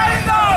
నుంచి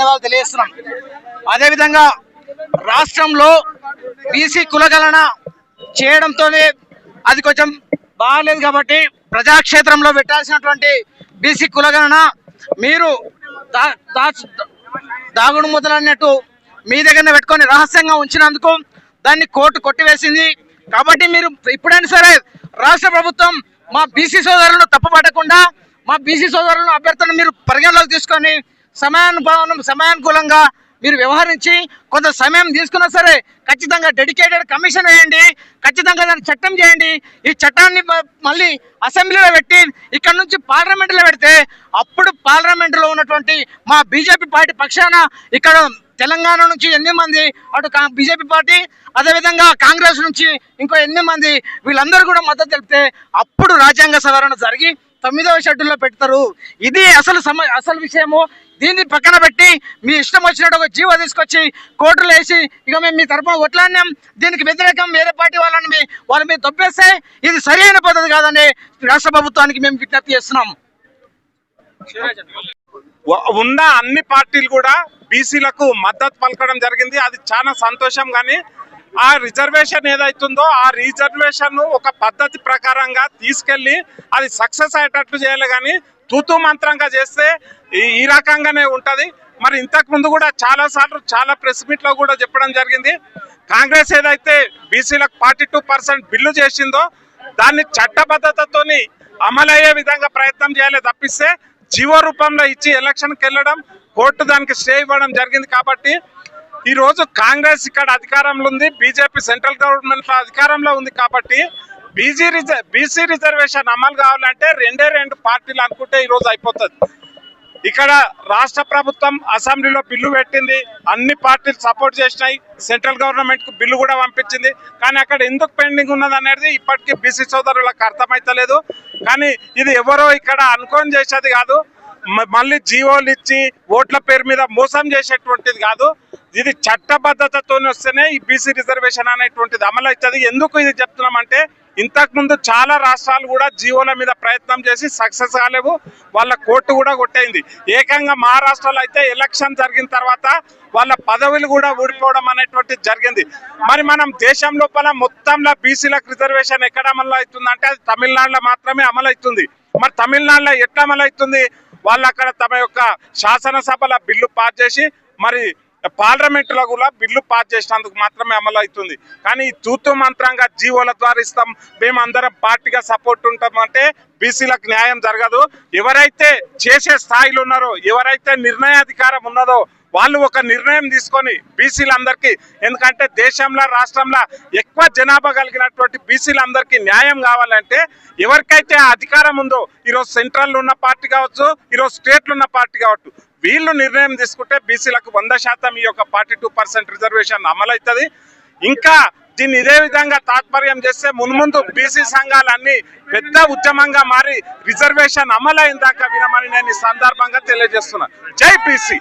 ధన్యవాదాలు తెలియజేస్తున్నాం. అదేవిధంగా రాష్ట్రంలో బీసీ కులగణన చేయడంతోనే అది కొంచెం బాగాలేదు కాబట్టి ప్రజాక్షేత్రంలో పెట్టాల్సినటువంటి బీసీ కులగణన మీరు దా- దాగుడు మొదలన్నట్టు మీ దగ్గరనే పెట్టుకొని రహస్యంగా ఉంచినందుకు దాన్ని కోర్టు కొట్టివేసింది. కాబట్టి మీరు ఇప్పుడైనా సరే రాష్ట్ర ప్రభుత్వం మా బీసీ సోదరులను తప్పబడకుండా మా బీసీ సోదరులను అభ్యర్థులను మీరు పరిగణలోకి తీసుకొని సమయానుభావం సమయానుకూలంగా మీరు వ్యవహరించి కొంత సమయం తీసుకున్నా సరే ఖచ్చితంగా డెడికేటెడ్ కమిషన్ వేయండి ఖచ్చితంగా దాన్ని చట్టం చేయండి. ఈ చట్టాన్ని మళ్ళీ అసెంబ్లీలో పెట్టి ఇక్కడ నుంచి పార్లమెంట్లో పెడితే అప్పుడు పార్లమెంటులో ఉన్నటువంటి మా బీజేపీ పార్టీ పక్షాన ఇక్కడ తెలంగాణ నుంచి ఎన్ని మంది అటు కా- బీజేపీ పార్టీ అదేవిధంగా కాంగ్రెస్ నుంచి ఇంకో ఎన్ని మంది వీళ్ళందరూ కూడా మద్దతు తెలిపితే అప్పుడు రాజ్యాంగ సవరణ జరిగి తొమ్మిదవ షెడ్యూల్లో పెడతారు. ఇది అసలు సమ అసలు విషయము. దీన్ని పక్కన పెట్టి మీ ఇష్టం వచ్చినట్టు ఒక జీవో తీసుకొచ్చి కోర్టులు వేసి ఇక మేము మీ తరఫున కొట్లాడినాం. దీనికి వ్యతిరేకం వేరే పార్టీ వాళ్ళని మీ వాళ్ళ మీద తప్పేస్తే ఇది సరైన పద్ధతి కాదని రాష్ట్ర ప్రభుత్వానికి మేము విజ్ఞప్తి చేస్తున్నాం. ఉన్న అన్ని పార్టీలు కూడా బీసీలకు మద్దతు పలకడం జరిగింది. అది చాలా సంతోషం కానీ ఆ రిజర్వేషన్ ఏదైతుందో ఆ రిజర్వేషన్ ఒక పద్ధతి ప్రకారంగా తీసుకెళ్ళి అది సక్సెస్ అయ్యేటట్టు చేయాలి కానీ తూతు మంత్రంగా చేస్తే ఈ- రకంగానే ఉంటుంది. మరి ఇంతకు ముందు కూడా చాలా సార్లు చాలా ప్రెస్ మీట్లో కూడా చెప్పడం జరిగింది. కాంగ్రెస్ ఏదైతే బీసీలకు ఫార్టీ టూ పర్సెంట్ బిల్లు చేసిందో దాన్ని చట్టబద్ధతతోని అమలయ్యే విధంగా ప్రయత్నం చేయాలి తప్పిస్తే జీవో రూపంలో ఇచ్చి ఎలక్షన్కి వెళ్ళడం కోర్టు దానికి స్టే ఇవ్వడం జరిగింది కాబట్టి ఈ రోజు కాంగ్రెస్ ఇక్కడ అధికారంలో ఉంది బీజేపీ సెంట్రల్ గవర్నమెంట్ అధికారంలో ఉంది కాబట్టి బీజీ రిజర్ బీసీ రిజర్వేషన్ అమలు కావాలంటే రెండే రెండు పార్టీలు అనుకుంటే ఈ రోజు అయిపోతుంది. ఇక్కడ రాష్ట్ర ప్రభుత్వం అసెంబ్లీలో బిల్లు పెట్టింది అన్ని పార్టీలు సపోర్ట్ చేసినాయి సెంట్రల్ గవర్నమెంట్కు బిల్లు కూడా పంపించింది. కానీ అక్కడ ఎందుకు పెండింగ్ ఉన్నది అనేది ఇప్పటికీ బీసీ సోదరులకు అర్థమైతలేదు. కానీ ఇది ఎవరో ఇక్కడ అనుకోని చేసేది కాదు. మళ్ళీ జీవోలు ఇచ్చి ఓట్ల పేరు మీద మోసం చేసేటువంటిది కాదు. ఇది చట్టబద్ధతతో వస్తేనే ఈ బీసీ రిజర్వేషన్ అనేటువంటిది అమలు అవుతుంది. ఎందుకు ఇది చెప్తున్నామంటే ఇంతకు ముందు చాలా రాష్ట్రాలు కూడా జీవోల మీద ప్రయత్నం చేసి సక్సెస్ కాలేవు. వాళ్ళ కోర్టు కూడా కొట్టేయింది ఏకంగా మహారాష్ట్రలో అయితే ఎలక్షన్ జరిగిన తర్వాత వాళ్ళ పదవులు కూడా ఊడిపోవడం అనేటువంటిది జరిగింది. మరి మనం దేశం లోపల మొత్తంలో బీసీలకు రిజర్వేషన్ ఎక్కడ అమలు అవుతుందంటే అది తమిళనాడులో మాత్రమే అమలు అవుతుంది. మరి తమిళనాడులో ఎట్లా అమలు అవుతుంది? వాళ్ళు అక్కడ తమ యొక్క శాసనసభల బిల్లు పాస్ చేసి మరి పార్లమెంట్లో కూడా బిల్లు పాస్ చేసినందుకు మాత్రమే అమలు అవుతుంది కానీ ఈ తూతు మంత్రంగా జీవోల ద్వారా ఇస్తాం. మేము అందరం పార్టీగా సపోర్ట్ ఉంటాం అంటే బీసీలకు న్యాయం జరగదు. ఎవరైతే చేసే స్థాయిలో ఉన్నారో ఎవరైతే నిర్ణయాధికారం ఉన్నదో వాళ్ళు ఒక నిర్ణయం తీసుకొని బీసీలందరికీ ఎందుకంటే దేశంలో రాష్ట్రంలో ఎక్కువ జనాభా కలిగినటువంటి బీసీలందరికీ న్యాయం కావాలంటే ఎవరికైతే అధికారం ఉందో ఈరోజు సెంట్రల్ ఉన్న పార్టీ కావచ్చు ఈరోజు స్టేట్లు ఉన్న పార్టీ కావచ్చు వీళ్ళు నిర్ణయం తీసుకుంటే బీసీలకు వంద శాతం ఈ యొక్క ఫార్టీ టూ పర్సెంట్ రిజర్వేషన్ అమలవుతుంది. ఇంకా దీన్ని ఇదే విధంగా తాత్పర్యం చేస్తే మున్ముందు బీసీ సంఘాలన్నీ పెద్ద ఉద్యమంగా మారి రిజర్వేషన్ అమలైన దాకా వినమని నేను ఈ సందర్భంగా తెలియజేస్తున్నా. జై బీసీ!